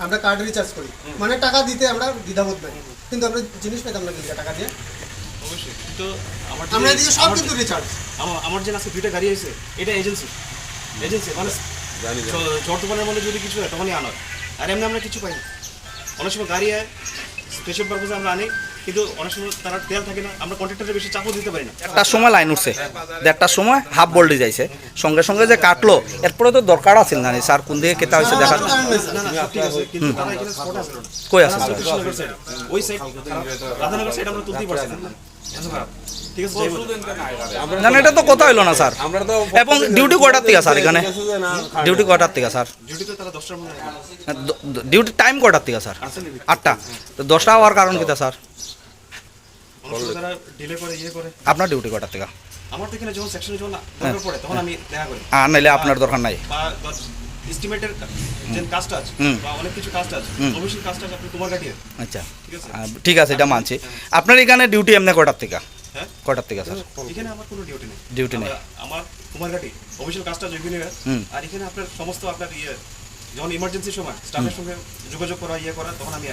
আমরা card recharge করি। মানে টাকা দিতে আমরা দ্বিধাবোধ নাই। কিন্তু আমরা জিনিস পেতাম না কিন্তু টাকা দিয়ে অবশ্যই। কিন্তু আমার আমরা এদিকে সব কিন্তু রিচার্জ আমার- আমার যে আজকে দুইটা গাড়ি আছে এটা এজেন্সি এজেন্সি মানে মধ্যে যদি কিছু হয় তখনই আনার আর এমনি আমরা কিছু পাই না। অনেক সময় গাড়ি হয় স্পেশাল পারপাসে আমরা আনি কিন্তু অনেক সময় তারা তেল থাকে না আমরা কন্ট্রাক্টরের বেশি চাপও দিতে পারি না। একটার সময় লাইন উঠছে দেড়টার সময় হাফ বল্ডি যাইছে। সঙ্গে সঙ্গে যে কাটলো এরপরে তো দরকার আছিল না স্যার কোন দিকে কেতা হয়েছে দেখা আছে আছে। কই আছে? ওই সাইড রাধানগর সাইড আমরা তুলতেই পারছি না। আছে না, এটা তো কথা হইল না স্যার এবং ডিউটি থেকে স্যার এখানে। ডিউটি থেকে স্যার ডিউটি টাইম কয়টার থেকে স্যার আটটা তো দশটা হওয়ার কারণ কিতা স্যার অনেক সময় তারা ডিলে করে ইয়ে করে আপনার ডিউটি কয়টার থেকে? আমার তো এখানে যখন সেকশনে যখন দরকার পড়ে তখন আমি দেখা করি। আর নাইলে আপনার দরকার নাই। এস্টিমেটের যে কাজটা আছে বা অনেক কিছু কাজটা আছে অবশ্যই কাজটা আছে আপনি তোমার গাড়ি আচ্ছা। ঠিক আছে? ঠিক আছে এটা মানছি। আপনার এখানে ডিউটি এমনি কটার থেকে? হ্যাঁ? কয়টার থেকে স্যার? এখানে আমার কোনো ডিউটি নেই। ডিউটি নেই। আমার কুমার ঘাটি অফিসিয়াল কাজটা যেখানে হয়, আর এখানে আপনার সমস্ত আপনার ইয়ে যখন ইমার্জেন্সি সময় স্টাফের সঙ্গে যোগাযোগ করা ইয়ে করা তখন আমি